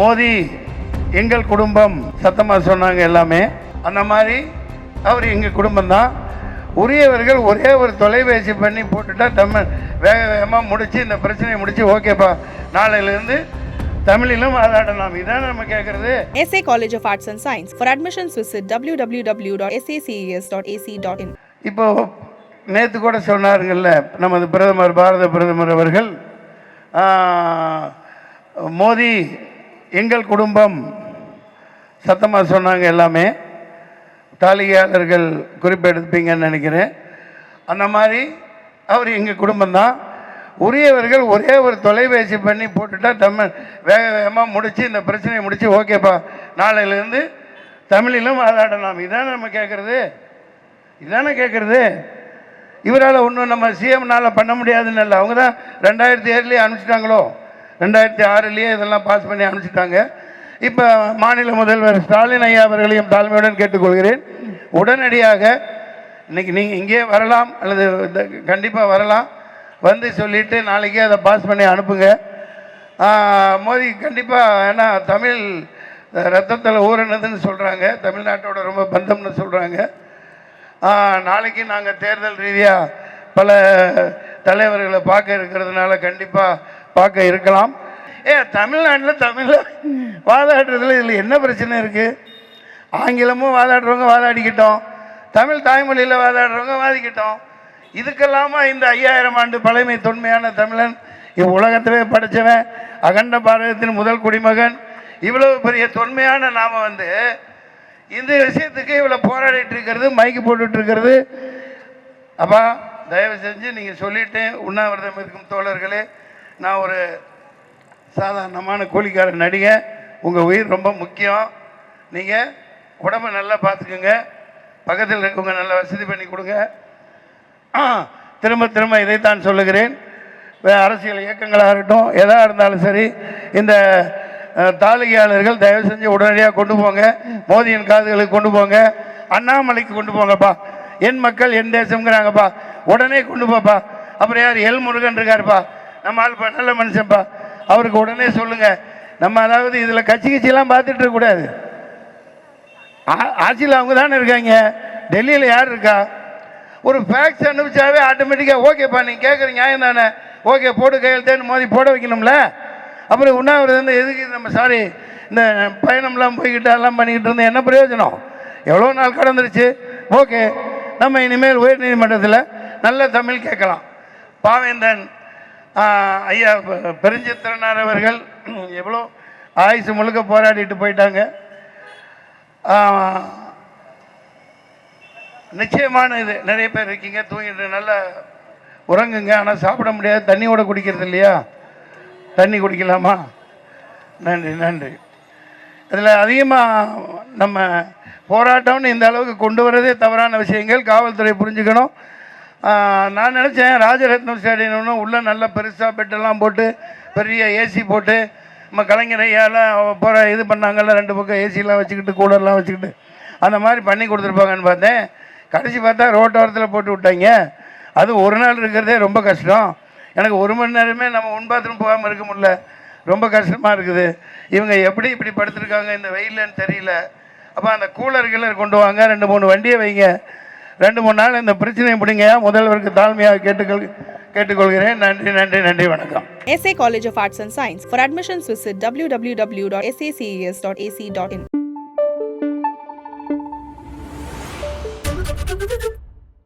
மோதி எங்கள் குடும்பம் சத்தமாக சொன்னாங்க எல்லாமே. அந்த மாதிரி அவர் எங்கள் குடும்பம் தான் உரியவர்கள் ஒரே ஒரு தொலைபேசி பண்ணி போட்டுட்டா தமிழ் வேக வேகமாக முடிச்சு இந்த பிரச்சனையை முடிச்சு ஓகேப்பா. நாளையிலேருந்து தமிழிலும் வாதாடலாம். இதான் நம்ம கேட்குறது SA College of Arts and Science. For admissions, visit www.saces.ac.in. இப்போ நேற்று கூட சொன்னாருங்கள்ல நமது பிரதமர் பாரத பிரதமர் அவர்கள் மோதி எங்கள் குடும்பம் சத்தமாக சொன்னாங்க எல்லாமே. தாலிகையாளர்கள் குறிப்பெடுப்பீங்கன்னு நினைக்கிறேன். அந்த மாதிரி அவர் எங்கள் குடும்பம்தான் உரியவர்கள் ஒரே ஒரு தொலைபேசி பண்ணி போட்டுட்டா தமிழ் வேக வேகமாக முடித்து இந்த பிரச்சனையை முடித்து ஓகேப்பா நாளையிலேருந்து தமிழிலும் வாதாடலாம். இதானே நம்ம கேட்குறது இதானே கேட்குறது இவரால் ஒன்றும் நம்ம சிஎம்னால் பண்ண முடியாதுன்னு இல்லை. அவங்க தான் ரெண்டாயிரத்தி ஏழுலேயே அனுப்பிச்சிட்டாங்களோ? ரெண்டாயிரத்தி ஆறுலேயே இதெல்லாம் பாஸ் பண்ணி அனுப்பிச்சிட்டாங்க. இப்போ மாநில முதல்வர் ஸ்டாலின் ஐயா அவர்களையும் தாழ்மையுடன் கேட்டுக்கொள்கிறேன். உடனடியாக இன்னைக்கு நீங்கள் இங்கே வரலாம் அல்லது கண்டிப்பாக வரலாம். வந்து சொல்லிவிட்டு நாளைக்கே அதை பாஸ் பண்ணி அனுப்புங்க. மோதி கண்டிப்பாக ஏன்னா தமிழ் ரத்தத்தில் ஊறினதுன்னு சொல்கிறாங்க தமிழ்நாட்டோட ரொம்ப பந்தம்னு சொல்கிறாங்க நாளைக்கு நாங்கள் தேர்தல் ரீதியாக பல தலைவர்களை பார்க்க இருக்கிறதுனால கண்டிப்பாக பார்க்க இருக்கலாம். ஏ தமிழ்நாட்டில் தமிழில் வாதாடுறதுல இதில் என்ன பிரச்சனை இருக்குது ஆங்கிலமும் வாதாடுறவங்க வாதாடிக்கிட்டோம். தமிழ் தாய்மொழியில் வாதாடுறவங்க வாதிக்கிட்டோம். இதுக்கெல்லாமா இந்த ஐயாயிரம் ஆண்டு பழமை தொன்மையான தமிழன் இவ் உலகத்திலே படைச்சவன் அகண்ட பாரதத்தின் முதல் குடிமகன். இவ்வளவு பெரிய தொன்மையான நாம் வந்து இந்த விஷயத்துக்கு இவ்வளோ போராடிட்டு இருக்கிறது மைக்கு போட்டுட்டு இருக்கிறது. அப்பா தயவு செஞ்சு நீங்கள் சொல்லிட்டேன். உண்ணாவிரதம் இருக்கும் தோழர்களே. நான் ஒரு சாதாரணமான கூலிக்கார நடிகை. உங்கள் உயிர் ரொம்ப முக்கியம். நீங்கள் உடம்பை நல்லா பார்த்துக்குங்க பக்கத்தில் இருக்கவங்க நல்லா வசதி பண்ணி கொடுங்க. திரும்ப திரும்ப இதைத்தான் சொல்லுகிறேன். அரசியல் இயக்கங்களாக இருக்கட்டும் எதாக இருந்தாலும் சரி இந்த தாலுகையாளர்கள் தயவு செஞ்சு உடனடியாக கொண்டு போங்க. மோதியின் காதுகளுக்கு கொண்டு போங்க. அண்ணாமலைக்கு கொண்டு போங்கப்பா. என் மக்கள் என் தேசம்ங்கிறாங்கப்பா. உடனே கொண்டு போப்பா. அப்புறம் யார்? எல் முருகன் இருக்காருப்பா. நம்ம ஆள் நல்ல மனுஷன்ப்பா அவருக்கு உடனே சொல்லுங்க. நம்ம அதாவது இதில் கட்சி கட்சியெல்லாம் பார்த்துட்டு இருக்கக்கூடாது ஆ- ஆட்சியில் அவங்க தானே இருக்காங்க. டெல்லியில் யார் இருக்கா? ஒரு ஃபேக்ஸ் அனுப்பிச்சாவே ஆட்டோமேட்டிக்காக ஓகேப்பா நீங்கள் கேட்குற நியாயம் தானே. ஓகே போடு கையெழுத்தேன்னு மோதி போட வைக்கணும்ல? அப்புறம் உண்ணாவிரதம் வந்து எதுக்கு நம்ம சாரி இந்த பயணம்லாம் போய்கிட்டு எல்லாம் பண்ணிக்கிட்டு இருந்தோம். என்ன பிரயோஜனம்? எவ்வளோ நாள் கடந்துருச்சு? ஓகே நம்ம இனிமேல் உயர்நீதிமன்றத்தில் நல்ல தமிழ் கேட்கலாம். பாவேந்தன் ஐயா பெருஞ்சித்திரனார் அவர்கள் எவ்வளோ ஆயுசு முழுக்க போராடிட்டு போயிட்டாங்க. நிச்சயமான இது. நிறைய பேர் இருக்கீங்க தூங்கிட்டு நல்லா உறங்குங்க. ஆனால் சாப்பிட முடியாது. தண்ணியோட குடிக்கிறது இல்லையா? தண்ணி குடிக்கலாமா? நன்றி நன்றி. இதில் அதிகமாக நம்ம போராட்டம்னு இந்த அளவுக்கு கொண்டு வரதே தவறான விஷயங்கள். காவல்துறை புரிஞ்சுக்கணும். நான் நினச்சேன் ராஜரத்னம் ஸ்டேடியம்னு உள்ளே நல்லா பெருசாக பெட்டெல்லாம் போட்டு பெரிய ஏசி போட்டு நம்ம கலைஞர் ஐயால போகிற இது பண்ணாங்கல்ல ரெண்டு பக்கம் ஏசிலாம் வச்சுக்கிட்டு கூலர்லாம் வச்சுக்கிட்டு. அந்த மாதிரி பண்ணி கொடுத்துருப்பாங்கன்னு பார்த்தேன். கடைசி பார்த்தா ரோட்டோரத்தில் போட்டு விட்டாங்க. அது ஒரு நாள் இருக்கிறதே ரொம்ப கஷ்டம். எனக்கு ஒரு மணி நேரமே நம்ம உன் பாத்ரூம் போகாமல் இருக்க முடியல. ரொம்ப கஷ்டமாக இருக்குது. இவங்க எப்படி இப்படி படுத்துருக்காங்க இந்த வெயிலன்னு தெரியல. அப்போ அந்த கூலர் கீழர் கொண்டு வாங்க ரெண்டு மூணு வண்டியை வைங்க. ரெண்டு மூணு நாள் இந்த பிரச்சனையை பிடிங்க முதல்வருக்கு தாழ்மையாக கேட்டுக்கொள் கேட்டுக்கொள்கிறேன். நன்றி நன்றி நன்றி வணக்கம். SA College of Arts and Science. For admissions, visit in